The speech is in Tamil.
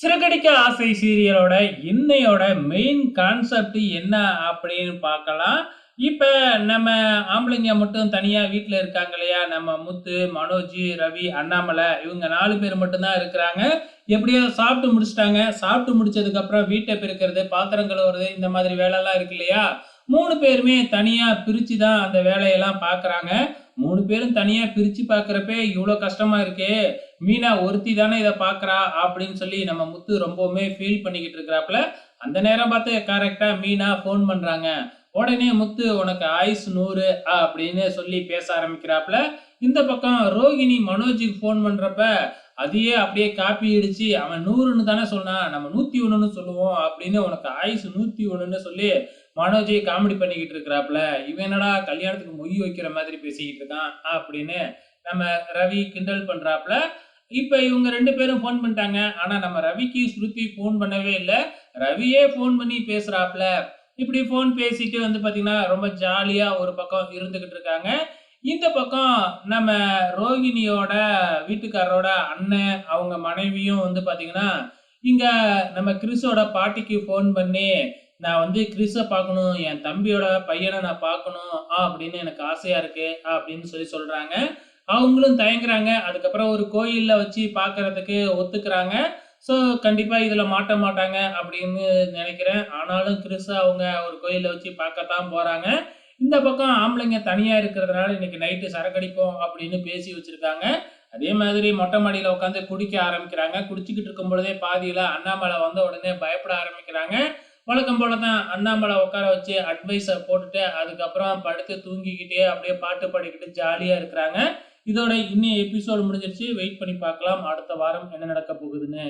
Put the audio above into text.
சிறுகடிக்க ஆசை சீரியலோட இன்னையோட மெயின் கான்செப்ட் என்ன அப்படின்னு பார்க்கலாம். இப்போ நம்ம ஆம்பளைங்க மட்டும் தனியாக வீட்டில் இருக்காங்க இல்லையா? நம்ம முத்து மனோஜ் ரவி அண்ணாமலை இவங்க நாலு பேர் மட்டும்தான் இருக்கிறாங்க. எப்படியோ சாப்பிட்டு முடிச்சிட்டாங்க. சாப்பிட்டு முடிச்சதுக்கப்புறம் வீட்டை பெருக்கிறது பாத்திரம் கழுவுறது இந்த மாதிரி வேலைலாம் இருக்கு இல்லையா? மூணு பேருமே தனியாக பிரித்து தான் அந்த வேலையெல்லாம் பார்க்குறாங்க. மூணு பேரும் தனியாக பிரித்து பார்க்குறப்ப இவ்வளோ கஷ்டமாக இருக்கே. மீனா ஒருத்தி தானே இதை பார்க்குறா அப்படின்னு சொல்லி நம்ம முத்து ரொம்பவுமே ஃபீல் பண்ணிக்கிட்டு இருக்கிறாப்புல. அந்த நேரம் பார்த்து கரெக்டாக மீனா ஃபோன் பண்ணுறாங்க உடனே முத்து உனக்கு ஆயுஸ் நூறு அப்படின்னு சொல்லி பேச ஆரம்பிக்கிறாப்புல. இந்த பக்கம் ரோகிணி மனோஜுக்கு ஃபோன் பண்ணுறப்ப அதையே அப்படியே காப்பி அடிச்சு அவன் நூறுன்னு தானே சொன்னான் நம்ம நூற்றி ஒன்றுன்னு சொல்லுவோம் அப்படின்னு உனக்கு ஆயுஸ் நூற்றி ஒன்றுன்னு சொல்லி மனோஜை காமெடி பண்ணிக்கிட்டு இருக்கிறாப்புல. இவன் என்னடா கல்யாணத்துக்கு மொய் வைக்கிற மாதிரி பேசிக்கிட்டு இருக்கான் அப்படின்னு நம்ம ரவி கிண்டல் பண்ணுறாப்புல இப்போ இவங்க ரெண்டு பேரும் ஃபோன் பண்ணிட்டாங்க. ஆனால் நம்ம ரவிக்கு ஸ்ருதி ஃபோன் பண்ணவே இல்லை. ரவியே ஃபோன் பண்ணி பேசுகிறாப்ல இப்படி ஃபோன் பேசிட்டு வந்து பார்த்திங்கன்னா ரொம்ப ஜாலியாக ஒரு பக்கம் இருந்துக்கிட்டு இருக்காங்க. இந்த பக்கம் நம்ம ரோகிணியோட வீட்டுக்காரரோட அண்ணன் அவங்க மனைவியும் வந்து பார்த்தீங்கன்னா இங்கே நம்ம கிறிஸோட பாட்டிக்கு ஃபோன் பண்ணி நான் வந்து கிறிஸை பார்க்கணும் என் தம்பியோட பையனை நான் பார்க்கணும் அப்படின்னு எனக்கு ஆசையாக இருக்குது ஆ அப்படின்னு சொல்லி சொல்கிறாங்க அவங்களும் தயங்குறாங்க. அதுக்கப்புறம் ஒரு கோயிலில் வச்சு பார்க்கறதுக்கு ஒத்துக்கிறாங்க. ஸோ கண்டிப்பாக இதில் மாட்ட மாட்டாங்க அப்படின்னு நினைக்கிறேன். ஆனாலும் கிறிஸ்து அவங்க ஒரு கோயிலில் வச்சு பார்க்கத்தான் போகிறாங்க இந்த பக்கம் ஆம்பளைங்க தனியாக இருக்கிறதுனால இன்னைக்கு நைட்டு சரக்கடிப்போம் அப்படின்னு பேசி வச்சுருக்காங்க. அதே மாதிரி மொட்டை மாடியில் உட்காந்து குடிக்க ஆரம்பிக்கிறாங்க. குடிச்சிக்கிட்டு இருக்கும் பொழுதே பாதியில் அண்ணாமலை வந்த உடனே பயப்பட ஆரம்பிக்கிறாங்க. வழக்கம் போல தான் அண்ணாமலை உட்கார வச்சு அட்வைஸை போட்டுட்டு அதுக்கப்புறம் படுத்து தூங்கிக்கிட்டே அப்படியே பாட்டு பாடிக்கிட்டு ஜாலியாக இருக்கிறாங்க. இதோட இன்னும் எபிசோடு முடிஞ்சிருச்சு. வெயிட் பண்ணி பார்க்கலாம். அடுத்த வாரம் என்ன நடக்க போகுதுன்னு.